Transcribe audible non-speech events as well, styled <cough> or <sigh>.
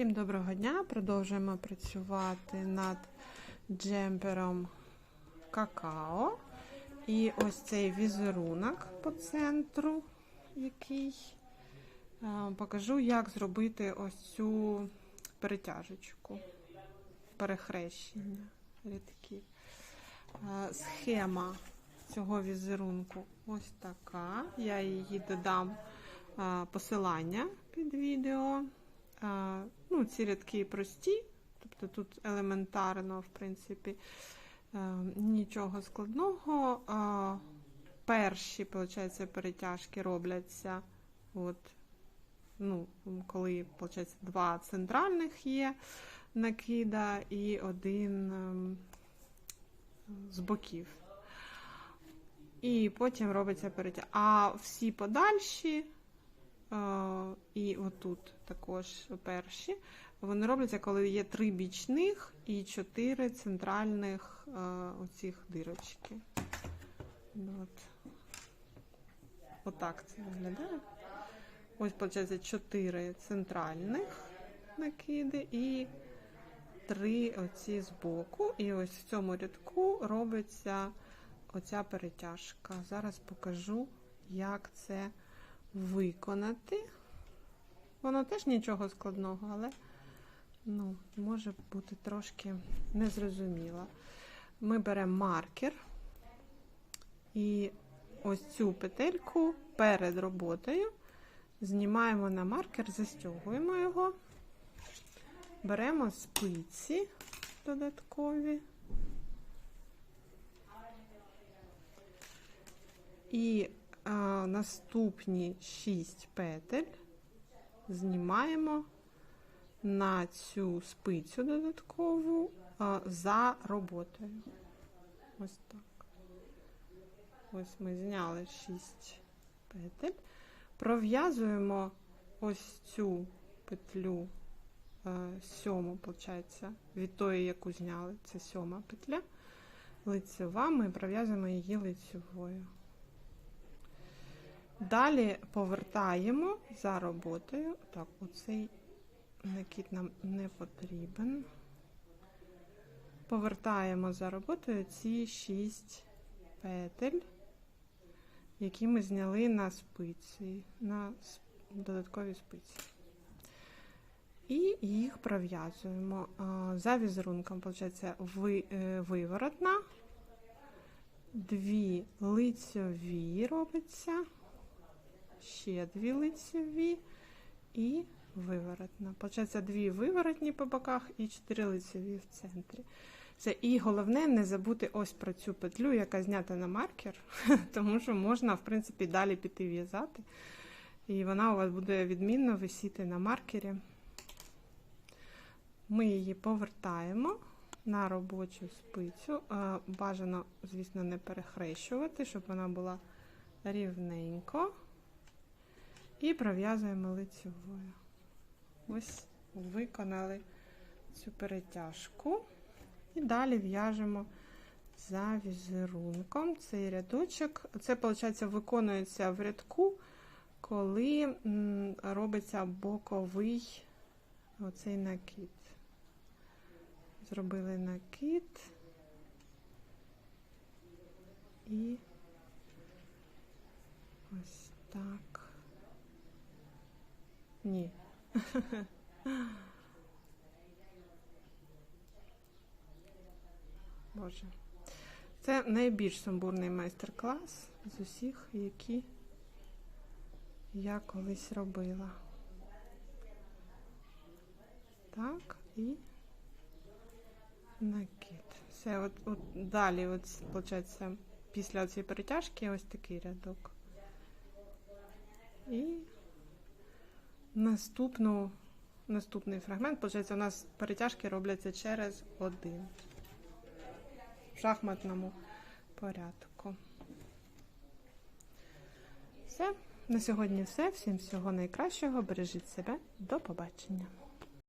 Всім доброго дня! Продовжуємо працювати над джемпером какао. І ось цей візерунок по центру, який е, покажу, як зробити ось цю перетяжечку, перехрещення рядків. Е, Схема цього візерунку ось така. Я її додам е, посилання під відео. Ну, ці рядки прості, тобто тут елементарно, в принципі, нічого складного. Перші, виходить, перетяжки робляться, от, ну, коли, виходить, два центральних є накида і один ем, з боків. І потім робиться перетяг. А всі подальші. І отут також перші. Вони робляться, коли є три бічних і чотири центральних е, оцих дирочки. От. Отак це виглядає. Ось, виходить, чотири центральних накиди і три оці збоку. І ось в цьому рядку робиться оця перетяжка. Зараз покажу, як це виконати. Воно теж нічого складного, але ну, може бути трошки незрозуміло. Ми беремо маркер і ось цю петельку перед роботою знімаємо на маркер, застягуємо його, беремо спиці додаткові. І а, наступні 6 петель знімаємо на цю спицю додаткову а, за роботою. Ось так. Ось ми зняли 6 петель. Пров'язуємо ось цю петлю сьому, виходить, від тої, яку зняли. Це сьома петля. Лицева, ми пров'язуємо її лицевою. Далі повертаємо за роботою. Так, оцей накид нам не потрібен. Повертаємо за роботою ці 6 петель, які ми зняли на спиці, на додаткові спиці. І їх пров'язуємо. За візерунком, виходить, виворотна, дві лицьові робиться ще дві лицеві і виворотна. Получається дві виворотні по боках і чотири лицеві в центрі. Це і головне не забути ось про цю петлю, яка знята на маркер, <laughs> тому що можна, в принципі, далі піти в'язати. І вона у вас буде відмінно висіти на маркері. Ми її повертаємо на робочу спицю. Бажано, звісно, не перехрещувати, щоб вона була рівненько. І пров'язуємо лицевою. Ось виконали цю перетяжку. І далі в'яжемо за візерунком цей рядочок. Це, виходить, виконується в рядку, коли робиться боковий оцей накид. Зробили накид і ось так. Ні. Боже. Це найбільш сумбурний майстер-клас з усіх, які я колись робила. Так, і накид. Все, от, от далі, от, виходить, після цієї перетяжки ось такий рядок. І Наступну, Наступний фрагмент, Получається, у нас перетяжки робляться через один в шахматному порядку. Все, на сьогодні все. Всім всього найкращого. Бережіть себе. До побачення.